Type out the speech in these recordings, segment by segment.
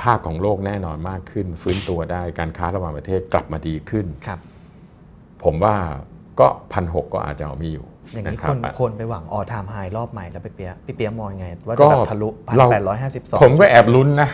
ภาพของโลกแน่นอนมากขึ้น ฟื้นตัวได้การค้าระหว่างประเทศกลับมาดีขึ้น ครับ ผมว่าก็พันหก็อาจจะเอามีอยู่อย่างนี้ะรัคบนคนไปหวังออทามไฮรอบใหม่แล้วพี่เปียกพี่เปียกมองยังไง ว่าก็จะแบบทะลุพันเราแปดร้อยห้าสิบสองผมก็แอบลุ้นนะ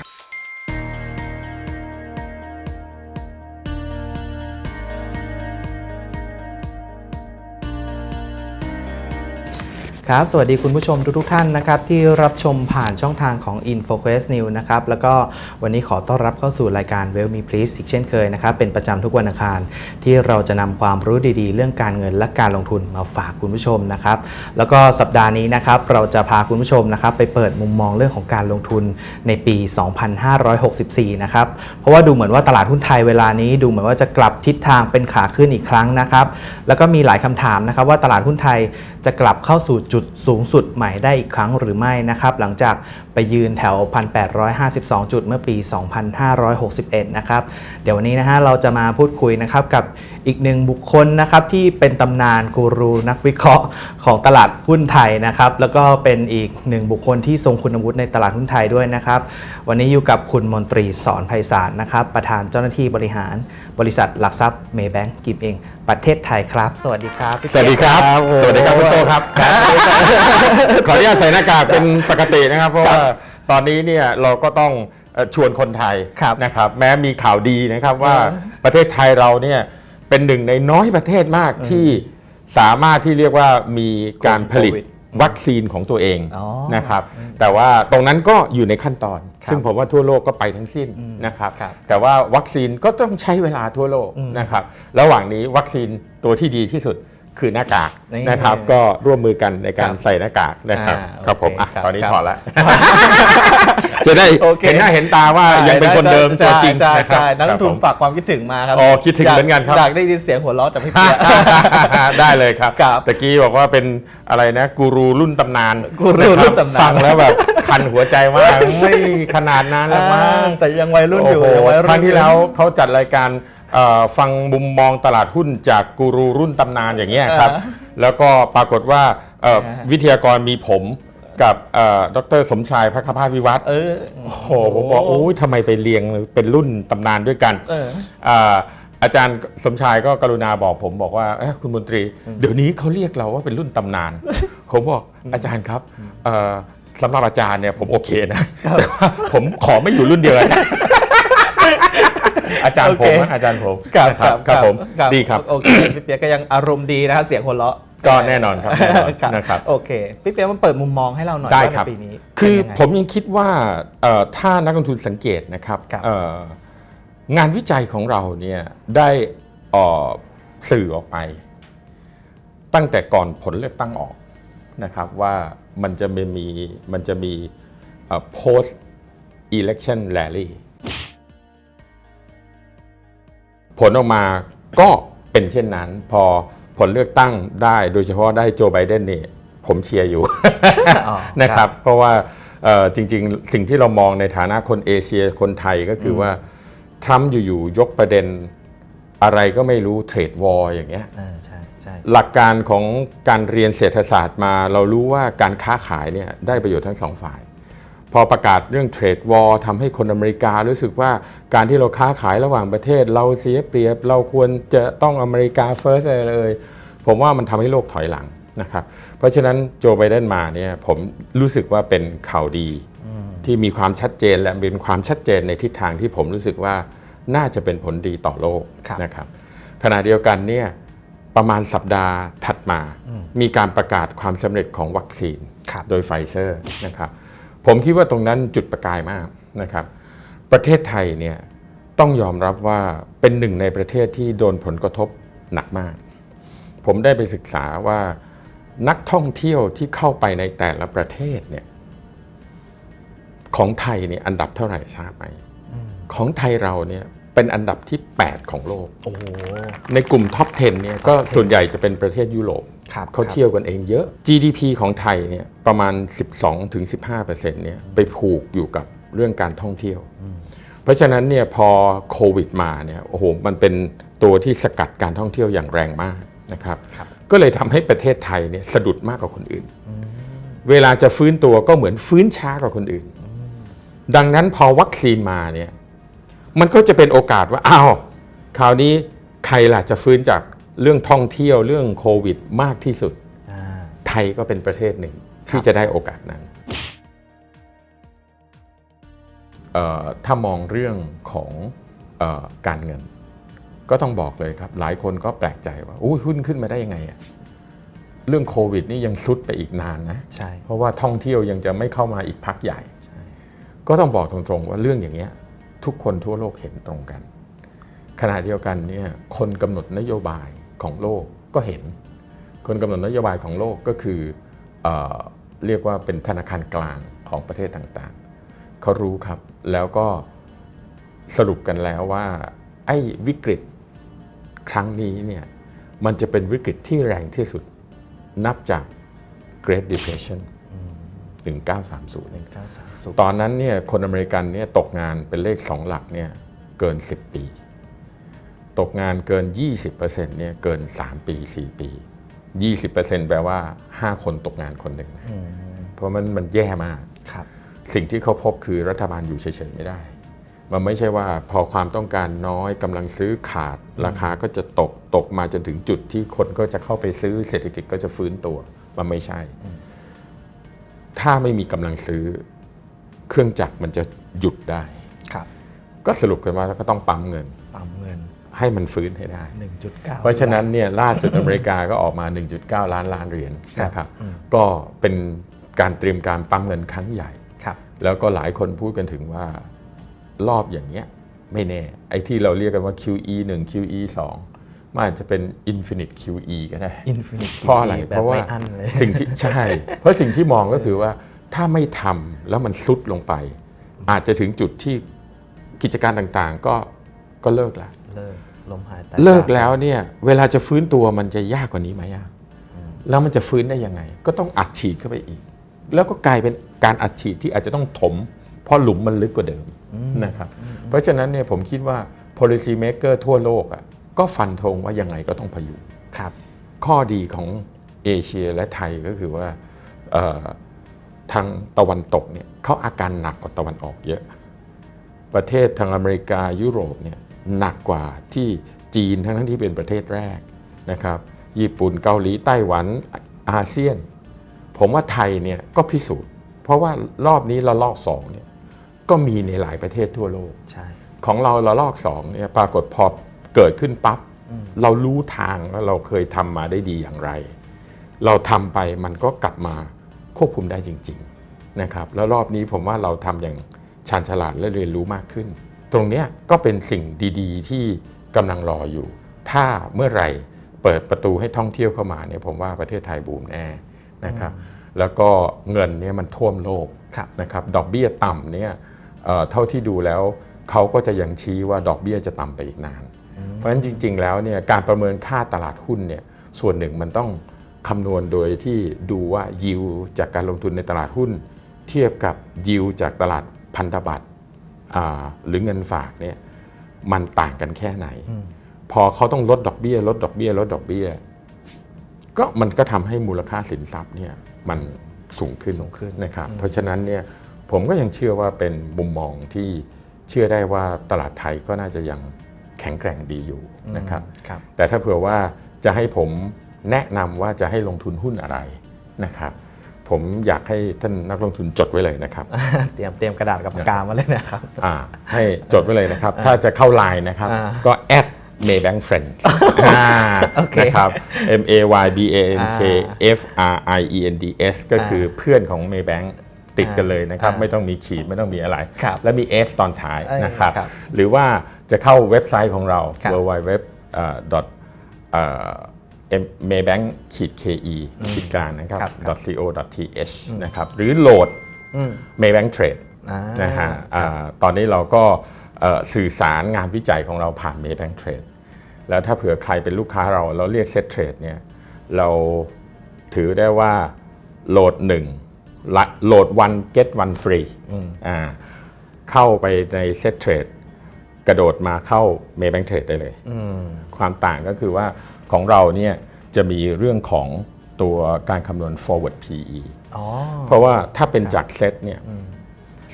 ครับ สวัสดีคุณผู้ชมทุกๆท่านนะครับที่รับชมผ่านช่องทางของ InfoQuest News นะครับ แล้วก็วันนี้ขอต้อนรับเข้าสู่รายการ Well Me Please อีกเช่นเคยนะครับ เป็นประจำทุกวันอังคาร ที่เราจะนำความรู้ดีๆ เรื่องการเงินและการลงทุนมาฝากคุณผู้ชมนะครับ แล้วก็สัปดาห์นี้นะครับเราจะพาคุณผู้ชมนะครับไปเปิดมุมมองเรื่องของการลงทุนในปี 2564 นะครับ เพราะว่าดูเหมือนว่าตลาดหุ้นไทยเวลานี้ดูเหมือนว่าจะกลับทิศทางเป็นขาขึ้นอีกครั้งนะครับ แล้วก็มีหลายคำถามนะครับว่าตลาดหุ้นไทยจะกลับเข้าสู่จุดสูงสุดใหม่ได้อีกครั้งหรือไม่นะครับ หลังจากไปยืนแถว 1,852 จุดเมื่อปี 2561 นะครับ เดี๋ยววันนี้นะฮะเราจะมาพูดคุยนะครับกับอีกหนึ่งบุคคลนะครับที่เป็นตำนานกูรูนักวิเคราะห์ของตลาดหุ้นไทยนะครับ แล้วก็เป็นอีกหนึ่งบุคคลที่ทรงคุณวุฒิในตลาดหุ้นไทยด้วยนะครับ วันนี้อยู่กับคุณมนตรีสอนไพศาลนะครับ ประธานเจ้าหน้าที่บริหารบริษัทหลักทรัพย์เมย์แบงก์กิมเอง ประเทศไทยครับ สวัสดีครับพี่สวัสดีครับโอ้สวัสดีครับคุณโตครับ ขออนุญาตใส่หน้ากากเป็นปกตินะครับ เพราะว่าตอนนี้เนี่ยเราก็ต้องเอ่อชวนคนไทยครับนะครับ แม้มีข่าวดีนะครับว่าเออประเทศไทยเราเนี่ยเป็นหนึ่งในน้อยประเทศมากที่สามารถที่เรียกว่ามีการผลิตโค วิดวัคซีนของตัวเองอ๋อนะครับ แต่ว่าตรงนั้นก็อยู่ในขั้นตอน ครับซึ่งผมว่าทั่วโลกก็ไปทั้งสิ้นอืมนะครับ ครับแต่ว่าวัคซีนก็ต้องใช้เวลาทั่วโลกอืมนะครับ ระหว่างนี้วัคซีนตัวที่ดีที่สุด คือหน้ากากนี่นะครับ ก็ร่วมมือกันในการครับใส่หน้ากากนะครับอ่าครับผมอะโอเคครับตอนนี้ครับถอดแล้วจะได้โอเค เห็นหน้าเห็นตาว่ายังเป็นคนเดิมตัวจริงใช่นะครัใช่นักลงทุนครับผม ฝากความคิดถึงมาครับอ๋อคิดถึงเหมือนกันครับ อยากได้ยินเสียงหัวเราะจากพี่เปียก ได้เลยครับครับตะกี้บอกว่าเป็นอะไรนะกูรูรุ่นตำนานกูรูรุ่นตำนาน ฟังแล้วแบบคันหัวใจมากไม่ขนาดนั้นแล้วมั้งแต่ยังวัยรุ่นอยู่โโหยังวัยรุ่น ครั้งที่อยู่แล้วเขาจัดรายการ เอ่อฟังมุมมองตลาดหุ้นจากกูรูรุ่นตำนานอย่างเงี้ยครับ อ่าแล้วก็ปรากฏว่าเอ่ออ่าฮะ วิทยากรมีผมกับเอ่อดรสมชายพักภาพวิวัฒน์เออโอ้โหผมบอกโอ้ยทำไมไปเรียงเป็นรุ่นตำนานด้วยกัน เออ อ่าอาจารย์สมชายก็กรุณาบอกผมบอกว่าเอ้ยคุณมนตรี เดี๋ยวนี้เขาเรียกเราว่าเป็นรุ่นตำนาน ผมบอกอาจารย์ครับเอ่อสำหรับอาจารย์เนี่ยผมโอเคนะ แต่ว่าผมขอไม่อยู่รุ่นเดียวกัน อาจารย์ผมโอเคนะอาจารย์ผมครับนะครับครับผมดีครับโอเคพี่เปียกก็ยังอารมณ์ดีนะครับเสียงหัวเราะก็แน่นอนครับแน่นอนนะครับโอเคพี่เปียกมันเปิดมุมมองให้เราหน่อยได้ว่าครับในปีนี้ คือเป็นยังไงผมยังคิดว่าเอ่อถ้านักลงทุนสังเกตนะครับครับเอ่องานวิจัยของเราเนี่ยได้เอ่อสื่อออกไป ตั้งแต่ก่อนผลเลือกตั้งออกนะครับว่ามันจะมีมีมันจะมีเอ่อ post election rally ผลออกมาก็เป็นเช่นนั้น พอผลเลือกตั้งได้ โดยเฉพาะได้โจไบเดนนี่ผมเชียร์อยู่อ๋อนะครับ เพราะว่าเอ่อจริงๆ สิ่งที่เรามองในฐานะคนเอเชียคนไทยก็คือว่าทรัมป์อยู่ๆยกประเด็นอะไรก็ไม่รู้เทรดวอร์อย่างเงี้ยเออใช่ใช่หลักการของการเรียนเศรษฐศาสตร์มา เรารู้ว่าการค้าขายเนี่ยได้ประโยชน์ทั้งสองฝ่าย พอประกาศเรื่องเทรดวอร์ทำให้คนอเมริการู้สึกว่าการที่เราค้าขายระหว่างประเทศ เราเสียเปรียบ เราควรจะต้องอเมริกาเฟิร์สอะไรเลย ผมว่ามันทำให้โลกถอยหลังนะครับ เพราะฉะนั้นโจไบเดนมาเนี่ยผมรู้สึกว่าเป็นข่าวดีที่มีความชัดเจนและเป็นความชัดเจนในทิศทางที่ผมรู้สึกว่าน่าจะเป็นผลดีต่อโลกครับนะครับขณะเดียวกันเนี่ยประมาณสัปดาห์ถัดมา มีการประกาศความสำเร็จของวัคซีนครับโดยไฟเซอร์นะครับ ผมคิดว่าตรงนั้นจุดประกายมากนะครับ ประเทศไทยเนี่ยต้องยอมรับว่าเป็นหนึ่งในประเทศที่โดนผลกระทบหนักมาก ผมได้ไปศึกษาว่านักท่องเที่ยวที่เข้าไปในแต่ละประเทศเนี่ยของไทยเนี่ยอันดับเท่าไหร่ทราบไหมของไทยเราเนี่ย เป็นอันดับที่ 8 ของโลก โอ้โห ในกลุ่มท็อป 10 เนี่ยก็ส่วนใหญ่จะเป็นประเทศยุโรปครับเขาครับเที่ยวกันเองเยอะ GDP ของไทยเนี่ยประมาณ 12-15%เนี่ยไปผูกอยู่กับเรื่องการท่องเที่ยว เพราะฉะนั้นเนี่ยพอโควิดมาเนี่ยโอ้โหมันเป็นตัวที่สกัดการท่องเที่ยวอย่างแรงมากนะครับครับก็เลยทำให้ประเทศไทยเนี่ยสะดุดมากกว่าคนอื่น เวลาจะฟื้นตัวก็เหมือนฟื้นช้ากว่าคนอื่น ดังนั้นพอวัคซีนมาเนี่ย มันก็จะเป็นโอกาสว่าอ้าวคราวนี้ใครล่ะจะฟื้นจากเรื่องท่องเที่ยวเรื่องโควิดมากที่สุดอ่าไทยก็เป็นประเทศหนึ่งครับที่จะได้โอกาสนั้นเอ่อถ้ามองเรื่องของเออการเงิน ก็ต้องบอกเลยครับ หลายคนก็แปลกใจว่าอุ้ยหุ้นขึ้นมาได้ยังไงอะเรื่องโควิดนี่ยังซุดไปอีกนานนะใช่เพราะว่าท่องเที่ยวยังจะไม่เข้ามาอีกพักใหญ่ใช่ก็ต้องบอกตรงๆว่าเรื่องอย่างเงี้ย ทุกคนทั่วโลกเห็นตรงกัน ขณะเดียวกันเนี่ยคนกำหนดนโยบายของโลกก็เห็น คนกำหนดนโยบายของโลกก็คือเออเรียกว่าเป็นธนาคารกลางของประเทศต่างๆ เขารู้ครับแล้วก็สรุปกันแล้วว่าไอ้วิกฤตครั้งนี้เนี่ยมันจะเป็นวิกฤตที่แรงที่สุดนับจาก Great Depression 1930หนึ่งเก้าสามศูนย์ตอนนั้นเนี่ยคนอเมริกันเนี่ยตกงานเป็นเลข2หลักเนี่ยเกิน 10 ปี ตกงานเกิน 20%เนี่ยเกิน 3 ปี 4 ปี 20%แปลว่า 5 คนตกงานคนหนึ่งนะอืมเพราะมันมันแย่มากครับสิ่งที่เขาพบคือรัฐบาลอยู่เฉยๆไม่ได้ มันไม่ใช่ว่าพอความต้องการน้อยกำลังซื้อขาด ราคาก็จะตกตกมาจนถึงจุดที่คนก็จะเข้าไปซื้อเศรษฐกิจก็จะฟื้นตัว มันไม่ใช่ ถ้าไม่มีกำลังซื้อ เครื่องจักรมันจะหยุดได้ ครับ ก็สรุปกันว่าก็ต้องปั๊มเงิน ปั๊มเงิน ให้มันฟื้นให้ได้ 1.9 เพราะฉะนั้นเนี่ยล่าสุดอเมริกาก็ออกมา 1.9 ล้านล้านเหรียญนะครับ อืม ก็เป็นการเตรียมการปั๊มเงินครั้งใหญ่ ครับ แล้วก็หลายคนพูดกันถึงว่ารอบอย่างเงี้ยไม่แน่ ไอ้ที่เราเรียกกันว่า QE 1 QE 2 มันอาจจะเป็น Infinite QE ก็ได้ Infinity เพราะอะไรแบบเพราะว่าไม่อั้นเลยสิ่งที่ใช่ เพราะสิ่งที่มองก็คือว่าถ้าไม่ทำแล้วมันซุดลงไป อาจจะถึงจุดที่กิจการต่างๆ ก็ก็เลิกแล้วเลิกลมหายใจเลิกแล้วเนี่ยเวลาจะฟื้นตัวมันจะยากกว่านี้ไหมอะแล้วมันจะฟื้นได้ยังไง ก็ต้องอัดฉีดเข้าไปอีก แล้วก็กลายเป็นการอัดฉีดที่อาจจะต้องถม เพราะหลุมมันลึกกว่าเดิมนะครับเพราะฉะนั้นเนี่ยผมคิดว่า policy maker ทั่วโลกอะ ก็ฟันธงว่ายังไงก็ต้องพยุงครับ ข้อดีของเอเชียและไทยก็คือว่าเอ่อทางตะวันตกเนี่ยเขาอาการหนักกว่าตะวันออกเยอะ ประเทศทางอเมริกายุโรปเนี่ยหนักกว่าที่จีนทั้งที่เป็นประเทศแรกนะครับ ญี่ปุ่นเกาหลีไต้หวันอาเซียน ผมว่าไทยเนี่ยก็พิสูจน์ เพราะว่ารอบนี้ระลอกสองเนี่ยก็มีในหลายประเทศทั่วโลกใช่ของเราระลอกสองเนี่ยปรากฏพอ เกิดขึ้นปั๊บเรารู้ทางแล้วเราเคยทำมาได้ดีอย่างไร เราทำไปมันก็กลับมาควบคุมได้จริงๆนะครับแล้วรอบนี้ผมว่าเราทำอย่างชาญฉลาดและเรียนรู้มากขึ้น ตรงเนี้ยก็เป็นสิ่งดีๆ ที่กำลังรออยู่ ถ้าเมื่อไหร่เปิดประตูให้ท่องเที่ยวเข้ามาเนี่ยผมว่าประเทศไทยบูมแน่นะครับแล้วก็เงินเนี่ยมันท่วมโลกครับนะครับดอกเบี้ยต่ำเนี่ยเอ่อเท่าที่ดูแล้วเขาก็จะยังชี้ว่าดอกเบี้ยจะต่ำไปอีกนานเพราะฉะนั้นจริง ๆ แล้วเนี่ยการประเมินค่าตลาดหุ้นเนี่ยส่วนหนึ่งมันต้องคำนวณโดยที่ดูว่ายิวจากการลงทุนในตลาดหุ้น เทียบกับยิวจากตลาดพันธบัตรอ่าหรือเงินฝากเนี่ยมันต่างกันแค่ไหน พอเขาต้องลดดอกเบี้ย ลดดอกเบี้ย ลดดอกเบี้ย ก็มันก็ทำให้มูลค่าสินทรัพย์เนี่ยมันสูงขึ้นสูงขึ้นนะครับเพราะฉะนั้นเนี่ยผมก็ยังเชื่อว่าเป็นมุมมองที่เชื่อได้ว่าตลาดไทยก็น่าจะยัง แข็งแกร่งดีอยู่นะครับครับแต่ถ้าเผื่อว่าจะให้ผมแนะนำว่าจะให้ลงทุนหุ้นอะไรนะครับ ผมอยากให้ท่านนักลงทุนจดไว้เลยนะครับ เตรียมเตรียมกระดาษกับปากกามาเลยนะครับอ่าให้จดไว้เลยนะครับ ถ้าจะเข้าไลน์นะครับอ่าก็แอด Maybank Friends อ่าโอเคนะครับ M A Y B A N K อ่า F R I E N D S ก็คือเพื่อนของ Maybank ติดกันเลยนะครับอ่าไม่ต้องมีขีดไม่ต้องมีอะไรครับและมี S ตอนท้ายเอ้ยนะครับครับ หรือว่าจะเข้าเว็บไซต์ของเราครับ w w w maybank ขีด ke ขีดกลางนะครับครับ co th นะครับ หรือโหลดอืม Maybank Trade อ่านะฮะอ่าตอนนี้เราก็เอ่อสื่อสารงานวิจัยของเราผ่าน Maybank Trade แล้วถ้าเผื่อใครเป็นลูกค้าเราเราเรียก Set Trade เนี่ยเราถือได้ว่าโหลด1ละ โหลด one get one free อ่าเข้าไปใน Set Trade กระโดดมาเข้า Maybank Trade ได้เลยอืมความต่างก็คือว่าของเราเนี่ยจะมีเรื่องของตัวการคำนวณ forward PE อ๋อเพราะว่าถ้าเป็นจากเซตเนี่ย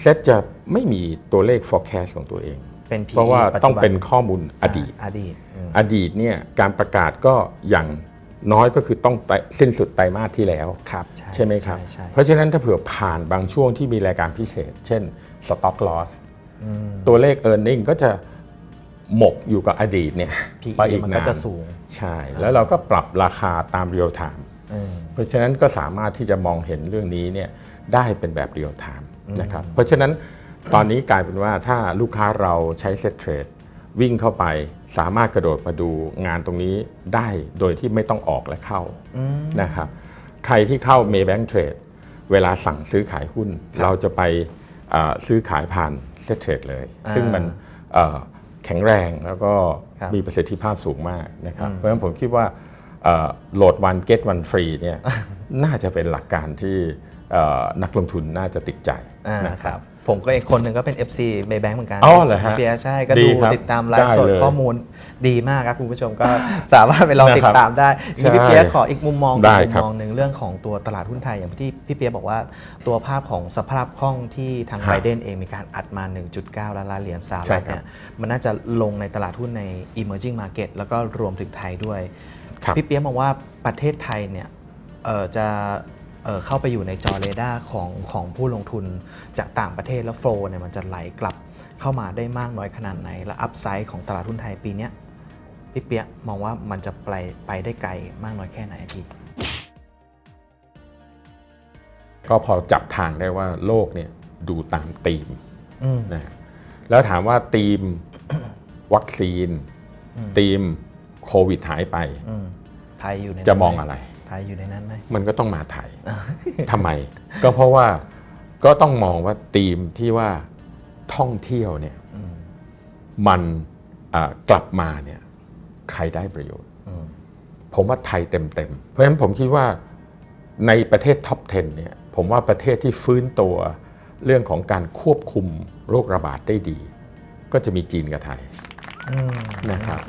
เซตจะไม่มีตัวเลข forecast ของตัวเองเป็น PE เพราะว่าปัจจุบันต้องเป็นข้อมูลอดีตอดีตอืมอดีตเนี่ยการประกาศก็อย่าง น้อยก็คือต้องไตสิ้นสุดไตรมาสที่แล้วครับใช่ไหมครับใช่เพราะฉะนั้นถ้าเผื่อผ่านบางช่วงที่มีรายการพิเศษ เช่น stock loss อืมตัวเลข e a r n i n g ก็จะหมกอยู่กับอดีตเนี่ย PE ไปอีกมันนาก็นจะสูงใช่ แล้วเราก็ปรับราคาตามเรียลไทม์อืมเพราะฉะนั้นก็สามารถที่จะมองเห็นเรื่องนี้เนี่ยได้เป็นแบบเรียลไทม์นะครับเพราะฉะนั้นตอนนี้กลายเป็นว่าถ้าลูกค้าเราใช้เซ็ตเทรด วิ่งเข้าไปสามารถกระโดดมาดูงานตรงนี้ได้โดยที่ไม่ต้องออกและเข้าอืมนะครับใครที่เข้า Maybank Trade เวลาสั่งซื้อขายหุ้น เราจะไปอ่าซื้อขายผ่านเซ็ตเทรดเลยอ่าซึ่งมันเอ่อแข็งแรงแล้วก็ครับมีประสิทธิภาพสูงมากนะครับอืมเพราะฉะนั้นผมคิดว่าเอ่อโหลดวันเก็ตวันฟรีเนี่ยน่าจะเป็นหลักการที่เอ่อนักลงทุนน่าจะติดใจอ่านะคครัรับบ ผมก็อีกคนหนึ่งก็เป็น FC Maybank เหมือนกันอ๋อเหรอฮะพี่เปียใช่ก็ดีดูครับติดตามไลฟ์ได้สดเลยข้อมูลดีมากครับคุณผู้ชมก็ สามารถไปลองนะครับติดตามได้ใช่นี่พี่เปียขออีกมุมมองได้อีกครับมุมมองหนึ่งเรื่องของตัวตลาดหุ้นไทยอย่างที่พี่เปียบอกว่าตัวภาพของสภาพคล่องที่ทางฮะไบเดนเองมีการอัดมา 1.9 ล้านล้านเหรียญสหใช่รัฐครับเนี่ยมันน่าจะลงในตลาดหุ้นใน emerging market แล้วก็รวมถึงไทยด้วย ครับ พี่เปียกมองว่าประเทศไทยเนี่ยเอ่อจะ เอ่อเข้าไปอยู่ในจอเรดาร์ของของผู้ลงทุนจากต่างประเทศแล้วโฟล์เนี่ยมันจะไหลกลับเข้ามาได้มากน้อยขนาดไหน และอัพไซด์ของตลาดหุ้นไทยปีเนี้ยพี่เปียกมองว่ามันจะไปไปได้ไกลมากน้อยแค่ไหนพี่ก็พอจับทางได้ว่าโลกเนี่ยดูตามธีมอืมนะฮะแล้วถามว่าธีมวัคซีนธีมโควิดหายไปอืมไทยอยู่ในนั้นจะมองหอะไร ไทยอยู่ในนั้นไหมมันก็ต้องมาไทยทำไม ก็เพราะว่าก็ต้องมองว่าธีมที่ว่าท่องเที่ยวเนี่ยอืมมันอ่ากลับมาเนี่ยใครได้ประโยชน์อืมผมว่าไทยเต็มๆ เพราะฉะนั้นผมคิดว่าในประเทศท็อป 10 เนี่ย ผมว่าประเทศที่ฟื้นตัวเรื่องของการควบคุมโรคระบาดได้ดี ก็จะมีจีนกับไทยอืมนะครับ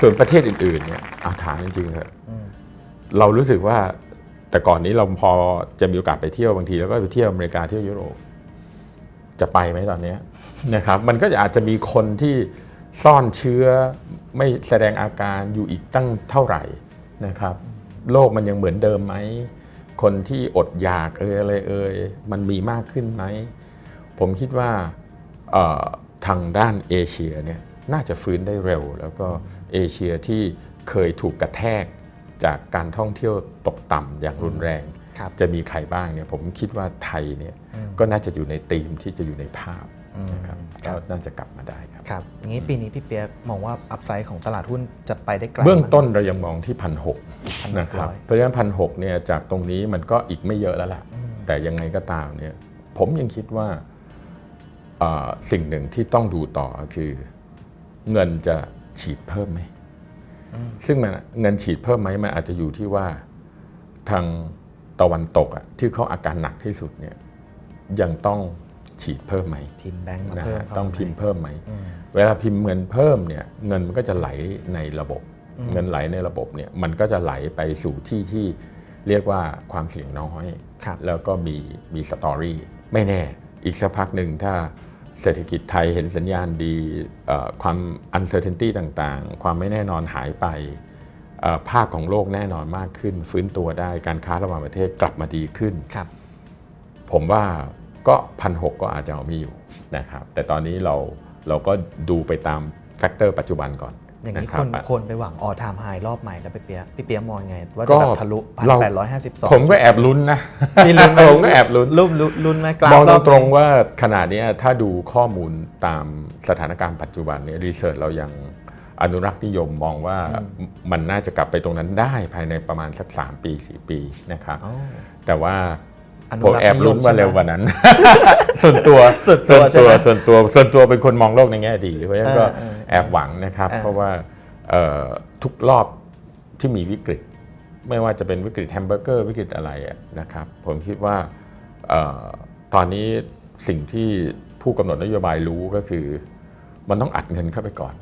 ส่วนประเทศอื่นๆเนี่ยเอาถามจริงๆเถอะอืม เรารู้สึกว่าแต่ก่อนนี้เราพอจะมีโอกาสไปเที่ยวบางทีแล้วก็ไปเที่ยวอเมริกาเที่ยวยุโรปจะไปไหมตอนนี้นะครับมันก็อาจจะมีคนที่ซ่อนเชื้อไม่แสดงอาการอยู่อีกตั้งเท่าไหร่นะครับโลกมันยังเหมือนเดิมไหม คนที่อดอยากเอยอะไรเอยมันมีมากขึ้นไหม ผมคิดว่าทางด้านเอเชียเนี่ยน่าจะฟื้นได้เร็ว แล้วก็เอเชียที่เคยถูกกระแทก จากการท่องเที่ยวตกต่ำอย่างรุนแรงครับจะมีใครบ้างเนี่ยผมคิดว่าไทยเนี่ยก็น่าจะอยู่ในธีมที่จะอยู่ในภาพนะครับอืมก็น่าจะกลับมาได้ครับครับอย่างนี้ปีนี้พี่เปียกมองว่าอัพไซด์ของตลาดหุ้นจะไปได้ไกลเบื้องมากต้นเรายังมองที่พันหก1,600นะครับเพราะฉะนั้นพันหกเนี่ยจากตรงนี้มันก็อีกไม่เยอะแล้วล่ะ แต่ยังไงก็ตามเนี่ยผมยังคิดว่าเอ่อสิ่งหนึ่งที่ต้องดูต่อคือเงินจะฉีดเพิ่มไหม ซึ่งมันเงินฉีดเพิ่มไหมมันอาจจะอยู่ที่ว่าทางตะวันตกอะที่เขาอาการหนักที่สุดเนี่ยยังต้องฉีดเพิ่มไหมพิมพ์แบงก์มานะเพิ่มฮะเข้าต้องมาพิมพ์เพิ่มไหมอืมเวลาพิมพ์เงินเพิ่มเนี่ยเงินมันก็จะไหลในระบบ เงินไหลในระบบเนี่ยมันก็จะไหลไปสู่ที่ที่เรียกว่าความเสี่ยงน้อยครับแล้วก็มีมีสตอรี่ไม่แน่อีกสักพักหนึ่งถ้า เศรษฐกิจไทยเห็นสัญญาณดีเอ่อความ uncertainty ต่างๆ ความไม่แน่นอนหายไปเอ่อภาคของโลกแน่นอนมากขึ้น ฟื้นตัวได้การค้าระหว่างประเทศกลับมาดีขึ้นครับผมว่าก็พันหก็อาจจะเอาไม่อยู่นะครับแต่ตอนนี้เราเราก็ดูไปตามแฟกเตอร์ปัจจุบันก่อน อย่างนี้ะครับนคนไปหวังออทามไฮรอบใหม่แล้วพี่เปียกพี่เปียกมองไง ว่าก็จะแบบทะลุพันเราแปดร้อยห้าสิบสองผมก็แอบลุ้นนะมีลุ้นไหมผมก็แอบลุ้นรุ่มลุ้นลุ้นไหมกลางมองรอบตรงๆว่าขณะเนี้ยถ้าดูข้อมูลตามสถานการณ์ปัจจุบันเนี่ยรีเสิร์ชเรายังอนุรักษ์นิยมมองว่ามันน่าจะกลับไปตรงนั้นได้ภายในประมาณสัก 3 ปี 4 ปีนะครับอ๋อแต่ว่าอนุ ผมรักษ์แอบลุ้นนิยมว่าใช่ไหมเร็วกว่านั้น ส่วนตัวส่วนตัวใช่ไหมส่วนตัวส่วนตัวเป็นคนมองโลกในแง่ดีเพราะฉะนั้นก็เออเออแอบหวังนะครับเออเพราะว่าเอ่อทุกรอบที่มีวิกฤต ไม่ว่าจะเป็นวิกฤตแฮมเบอร์เกอร์วิกฤตอะไรอะนะครับ ผมคิดว่าเออตอนนี้สิ่งที่ผู้กำหนดนโยบายรู้ก็คือ มันต้องอัดเงินเข้าไปก่อน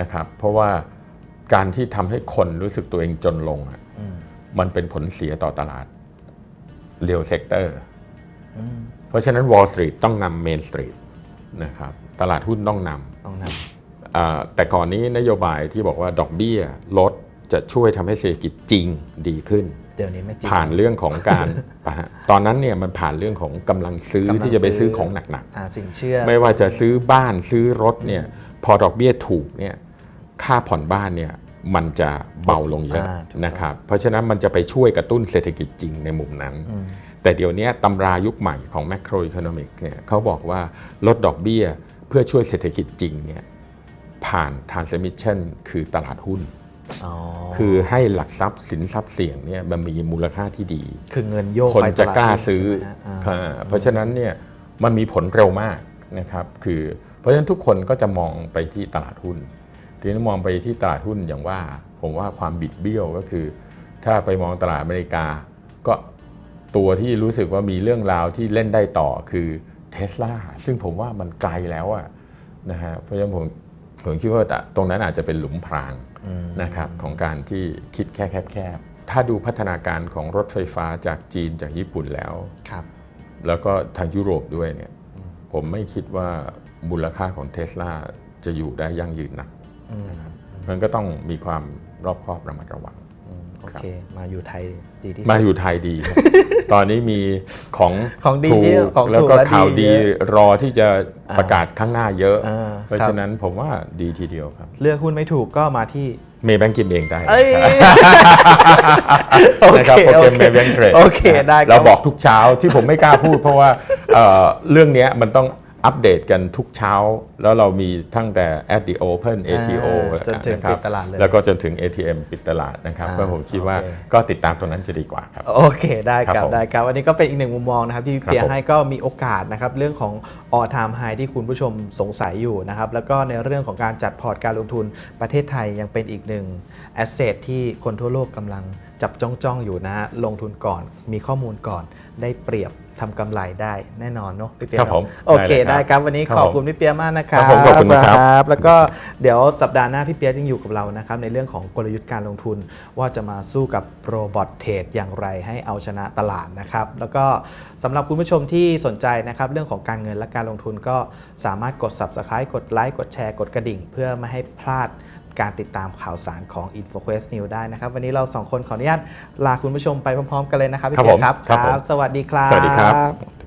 นะครับเพราะว่าการที่ทำให้คนรู้สึกตัวเองจนลงอะอืมมันเป็นผลเสียต่อตลาด เรียลเซกเตอร์อืมเพราะฉะนั้น Wall Street ต้องนำ Main Street นะครับตลาดหุ้นต้องนต้องนำอ่าแต่ก่อนนี้นโยบายที่บอกว่าดอกเบี้ยลดจะช่วยทำให้เศรษฐกิจจริงดีขึ้นำเดี๋ยวนี้ไม่จริงผ่านเรื่องของการปะฮะตอนนั้นเนี่ยมันผ่านเรื่องของกำลังซื้อกำลังที่จะไปซื้อซื้อของหนักอ่าสินเชื่อๆไม่ว่าจะซื้อบ้านซื้อรถเนี่ยพอดอกเบี้ยถูกเนี่ยค่าผ่อนบ้านเนี่ย มันจะเบาลงเยอะอ่าถูกต้องนะครับเพราะฉะนั้นมันจะไปช่วยกระตุ้นเศรษฐกิจจริงในมุมนั้นอืมแต่เดี๋ยวนี้ตำรายุคใหม่ของ macro economic เนี่ยเขาบอกว่าลดดอกเบี้ยเพื่อช่วยเศรษฐกิจจริงเนี่ยผ่าน transmission คือตลาดหุ้นอ๋อคือให้หลักทรัพย์สินทรัพย์เสี่ยงเนี่ยมันมีมูลค่าที่ดี คือเงินโยกคนไปจะตดกล้าหุ้นซื้อใช่ไหมฮะอ่าอ่าเพราะฉะนั้นเนี่ยมันมีผลเร็วมากนะครับคือเพราะฉะนั้นทุกคนก็จะมองไปที่ตลาดหุ้น ทีนี้มองไปที่ตลาดหุ้นอย่างว่า ผมว่าความบิดเบี้ยวก็คือ ถ้าไปมองตลาดอเมริกา ก็ตัวที่รู้สึกว่ามีเรื่องราวที่เล่นได้ต่อคือเท s l a ซึ่งผมว่ามันไกลแล้วอะนะฮะเพราะฉะนั้นผมผมคิดว่าตรงนั้นอาจจะเป็นหลุมพรางอืมนะครับของการที่คิดแค่แคบๆถ้าดูพัฒนาการของรถไฟฟ้าจากจีนจากญี่ปุ่นแล้วครับ แล้วก็ทางยุโรปด้วยเนี่ยผมไม่คิดว่ามูลค่าของเทสลาจะอยู่ได้ยั่งยืนนะ อืมมันก็ต้องมีความรอบคอบระมัดระวังอืมโอครับเค มาอยู่ไทยดีที่สุด มาอยู่ไทยดีครับ ตอนนี้มีของของดีถูที่กของถูกแล้วก็และดีข่าวดีเยอะรอที่จะประกาศข้างหน้าเยอะอ่าเพราะครับฉะนั้นผมว่าดีทีเดียวครับ เลือกหุ้นไม่ถูกก็มาที่เมย์แบงกินเองได้เอ้ยนะครับโปรแกรมเมย์แบงเทรดโอเคได้ครับเราบอกทุกเช้าที่ผมไม่กล้าพูดเพราะว่าเอ่อเรื่องเนี้ยมันต้อง อัปเดตกันทุกเช้า แล้วเรามีทั้งแต่ at the open ATO อ่าจนถึงะครับปิดตลาดเลยแล้วก็จนถึง ATM ปิดตลาดนะครับอ่าก็ผมคิดว่าโอเคก็ติดตามตรงนั้นจะดีกว่าครับ โอเคได้คครัรับบผมได้ครับอันนี้ก็เป็นอีกหนึ่งมุมมองนะครับที่ครับเปียผมให้ก็มีโอกาสนะครับเรื่องของ all time high ที่คุณผู้ชมสงสัยอยู่นะครับแล้วก็ในเรื่องของการจัดพอร์ตการลงทุนประเทศไทยยังเป็นอีกหนึ่ง asset ที่คนทั่วโลกกำลังจับจ้องจ้องๆอยู่นะฮะลงทุนก่อนมีข้อมูลก่อนได้เปรียบ ทำกำไรได้แน่นอนเนาะพี่เปียครับผมโอเคได้ได้เลยคครัรับบวันนี้ครับขอบผมคุณพี่เปียมากนะครับครับผมขอบคุณนะครับ แล้วก็เดี๋ยวสัปดาห์หน้าพี่เปียยังอยู่กับเรานะครับในเรื่องของกลยุทธ์การลงทุน ว่าจะมาสู้กับโรบอทเทรดอย่างไรให้เอาชนะตลาดนะครับแล้วก็สำหรับคุณผู้ชมที่สนใจนะครับเรื่องของการเงินและการลงทุนก็สามารถกด subscribe กดไลค์กดแชร์กดกระดิ่ง เพื่อไม่ให้พลาด การติดตามข่าวสารของ InfoQuest News ได้นะครับ วันนี้เราสองคนขออนุญาตลาคุณผู้ชมไปพร้อมๆ กันเลยนะครับพี่ครับเปียผมครับ ครับผมสวัสดีครับ สวัสดีครับ